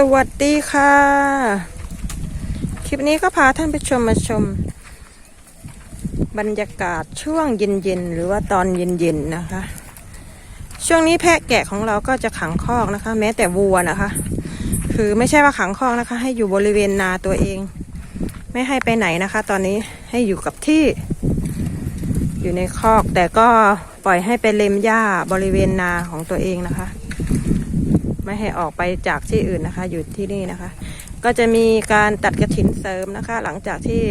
สวัสดีค่ะ คลิปนี้ก็พาท่านผู้ชมมาชม บรรยากาศช่วงเย็นๆ หรือว่าตอนเย็นๆนะคะ ช่วงนี้แพะแกะของเราก็จะขังคอกนะคะ แม้แต่วัวนะคะ คือไม่ใช่ว่าขังคอกนะคะ ให้อยู่บริเวณนาตัวเอง ไม่ให้ไปไหนนะคะ ตอนนี้ให้อยู่กับที่ อยู่ในคอกแต่ก็ปล่อยให้ไปเล็มหญ้าบริเวณนาของตัวเองนะคะ ไม่ให้ออกไปจากที่อื่นนะคะ อยู่ที่นี่นะคะ ก็จะมีการตัดกระถินเสริมนะคะ หลังจากที่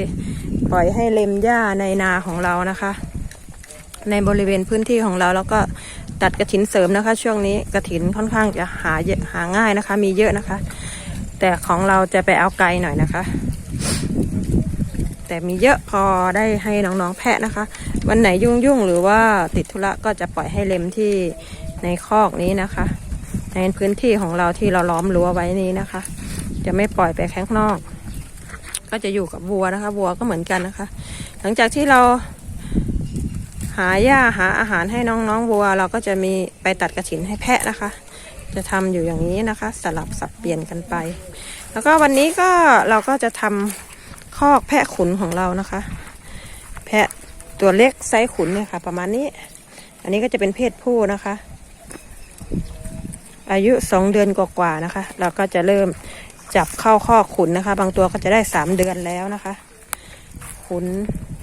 ปล่อยให้เล็มหญ้าในนาของเรานะคะ ในบริเวณพื้นที่ของเราแล้วก็ตัดกระถินเสริมนะคะ ช่วงนี้กระถินค่อนข้างจะหาเยอะหาง่ายนะคะ มีเยอะนะคะ แต่ของเราจะไปเอาไกลหน่อยนะคะ แต่มีเยอะพอได้ให้น้องๆแพะนะคะ วันไหนยุ่งๆหรือว่าติดธุระก็จะปล่อยให้เล็มที่ในคอกนี้นะคะ ในพื้นที่ของเราที่เราล้อมรั้วไว้นี้นะคะ จะไม่ปล่อยไปข้างนอก ก็จะอยู่กับวัวนะคะ วัวก็เหมือนกันนะคะ หลังจากที่เราหาหญ้าหาอาหารให้น้องๆวัว เราก็จะมีไปตัดกระถินให้แพะนะคะ จะทำอยู่อย่างนี้นะคะ สลับสับเปลี่ยนกันไป แล้วก็วันนี้ก็เราก็จะทำคอกแพะขุนของเรานะคะ แพะตัวเล็กไซส์ขุนเนี่ยค่ะ ประมาณนี้ อันนี้ก็จะเป็นเพศผู้นะคะ อายุสองเดือนกว่าๆนะคะ เราก็จะเริ่มจับเข้าข้อขุนนะคะ บางตัวก็จะได้สามเดือนแล้วนะคะ ขุน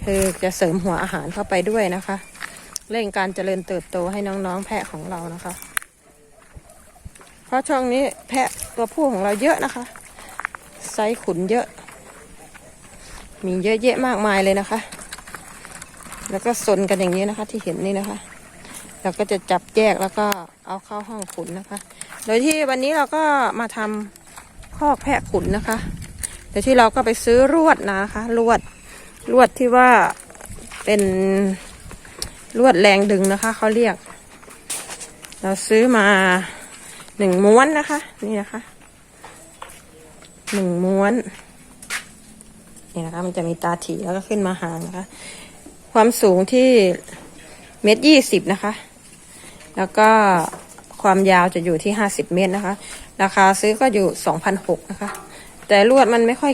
คือจะเสริมหัวอาหารเข้าไปด้วยนะคะ เร่งการเจริญเติบโตให้น้องๆแพะของเรานะคะ เพราะช่วงนี้แพะตัวผู้ของเราเยอะนะคะ ไซส์ขุนเยอะ มีเยอะแยะมากมายเลยนะคะ แล้วก็สนกันอย่างนี้นะคะที่เห็นนี่นะคะ เราก็จะจับแยกแล้วก็ เอาเข้าห้องขุนนะคะ โดยที่วันนี้เราก็มาทำคอกแพะขุนนะคะแต่ที่เราก็ไปซื้อรวดนะคะรวดรวดที่ว่าเป็นรวดแรงดึงนะคะเขาเรียก เราซื้อมาหนึ่งม้วนนะคะ นี่นะคะหนึ่งม้วนนี่นะคะ มันจะมีตาถีแล้วก็ขึ้นมาหางนะคะ ความสูงที่เมตรยี่สิบนะคะ แล้วก็ความยาวจะอยู่ที่ห้าสิบเมตรนะคะ ราคาซื้อก็อยู่สองพันหกนะคะ แต่ลวดมันไม่ค่อย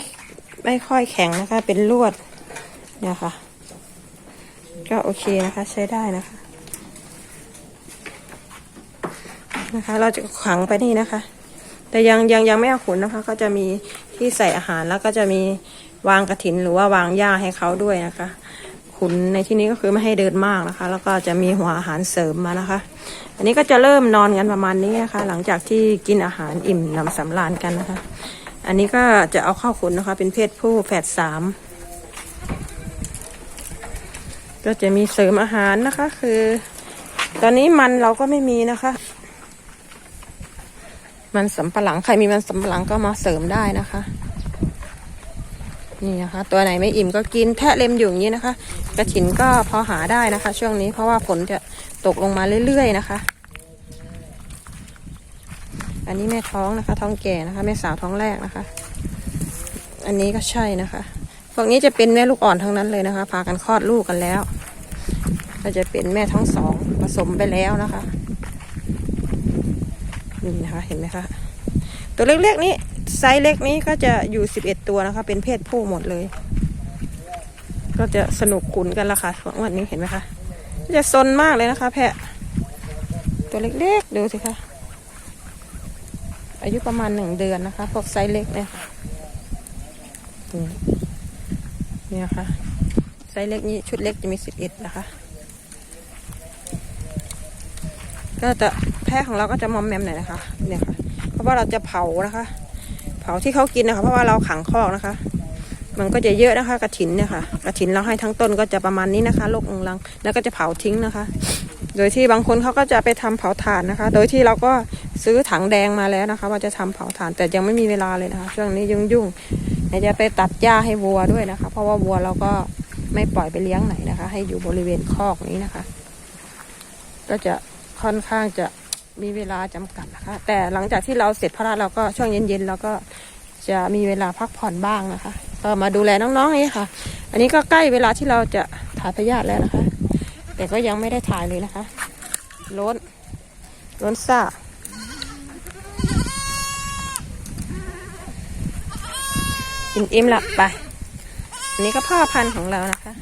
ไม่ค่อยแข็งนะคะ เป็นลวดเนี่ยค่ะ ก็โอเคนะคะใช้ได้นะคะ นะคะ เราจะขังไปนี่นะคะ แต่ยังยังยังไม่เอาขุนนะคะ ก็จะมีที่ใส่อาหารแล้วก็จะมีวางกระถินหรือว่าวางหญ้าให้เขาด้วยนะคะ ขุนในที่นี้ก็คือไม่ให้เดินมากนะคะ แล้วก็จะมีหัวอาหารเสริมมานะคะ อันนี้ก็จะเริ่มนอนกันประมาณนี้นะคะ หลังจากที่กินอาหารอิ่มนำสำราญกันนะคะ อันนี้ก็จะเอาเข้าขุนนะคะ เป็นเพศผู้แฝดสามก็จะมีเสริมอาหารนะคะ คือ ตอนนี้มันเราก็ไม่มีนะคะ มันสำปะหลังใครมีมันสำปะหลังก็มาเสริมได้นะคะนี่นะคะ ตัวไหนไม่อิ่มก็กินแทะเล็มอยู่อย่างนี้นะคะ กระถินก็พอหาได้นะคะ ช่วงนี้เพราะว่าฝนจะตกลงมาเรื่อยๆนะคะ อันนี้แม่ท้องนะคะ ท้องแก่นะคะแม่สาวท้องแรกนะคะ อันนี้ก็ใช่นะคะพวกนี้จะเป็นแม่ลูกอ่อนทั้งนั้นเลยนะคะพากันคลอดลูกกันแล้วก็จะเป็นแม่ท้องสองผสมไปแล้วนะคะนี่นะคะเห็นไหมคะตัวเล็กๆนี้ไซส์เล็กนี้ก็จะอยู่สิบเอ็ดตัวนะคะ เป็นเพศผู้หมดเลย ก็จะสนุกขุนกันละค่ะวันนี้เห็นไหมคะจะซนมากเลยนะคะ แพะ ตัวเล็กๆดูสิคะอายุประมาณหนึ่งเดือนนะคะพวกไซส์เล็กเนี่ยค่ะนี่เนี่ยค่ะไซส์เล็กนี้ชุดเล็กจะมีสิบเอ็ดนะคะ ก็จะแพะของเราก็จะมอมแมมหน่อยนะคะ เนี่ยค่ะ เพราะว่าเราจะเผานะคะ เผาที่เขากินนะคะ เพราะว่าเราขังคอกนะคะ มันก็จะเยอะนะคะกระถินเนี่ยค่ะกระถินเราให้ทั้งต้นก็จะประมาณนี้นะคะ โลกองลัง แล้วก็จะเผาทิ้งนะคะ โดยที่บางคนเขาก็จะไปทำเผาถ่านนะคะ โดยที่เราก็ซื้อถังแดงมาแล้วนะคะ ว่าจะทำเผาถ่าน แต่ยังไม่มีเวลาเลยนะคะช่วงนี้ยุ่งยุ่งจะไปตัดหญ้าให้วัวด้วยนะคะ เพราะว่าวัวเราก็ไม่ปล่อยไปเลี้ยงไหนนะคะ ให้อยู่บริเวณคอกนี้นะคะ ก็จะค่อนข้างจะมีเวลาจำกัดนะคะ แต่หลังจากที่เราเสร็จภาระเราก็ช่วงเย็นๆเราก็จะมีเวลาพักผ่อนบ้างนะคะ ก็มาดูแลน้องๆนี่ค่ะ อันนี้ก็ใกล้เวลาที่เราจะถ่ายพยาธิแล้วนะคะ แต่ก็ยังไม่ได้ถ่ายเลยนะคะ ล้น ล้นซ่ากินอิ่มละไป อันนี้ก็พ่อพันธุ์ของเรานะคะ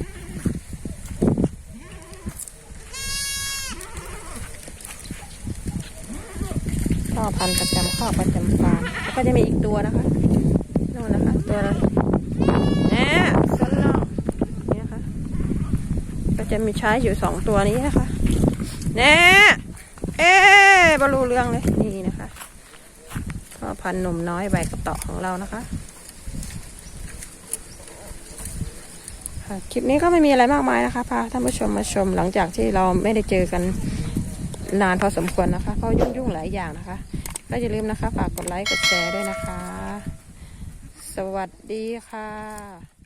พ่อพันธุ์ประจำข้อประจำฟาร์มแล้วก็จะมีอีกตัวนะคะนู่นนะคะ ตัวละแหน่สนอนี่นะคะ ก็ จะมีใช้อยู่สองตัวนี้นะคะแน่เอ๊ะบรรลุเรื่องเลยนี่นะคะพ่อพันหนุ่มน้อยใบกระเตาะของเรานะคะคลิปนี้ก็ไม่มีอะไรมากมายนะคะพาท่านผู้ชมมาชมหลังจากที่เราไม่ได้เจอกันนานพอสมควรนะคะเพราะยุ่งๆหลายอย่างนะคะก็อย่าลืมนะคะฝากกดไลค์กดแชร์ด้วยนะคะ สวัสดีค่ะ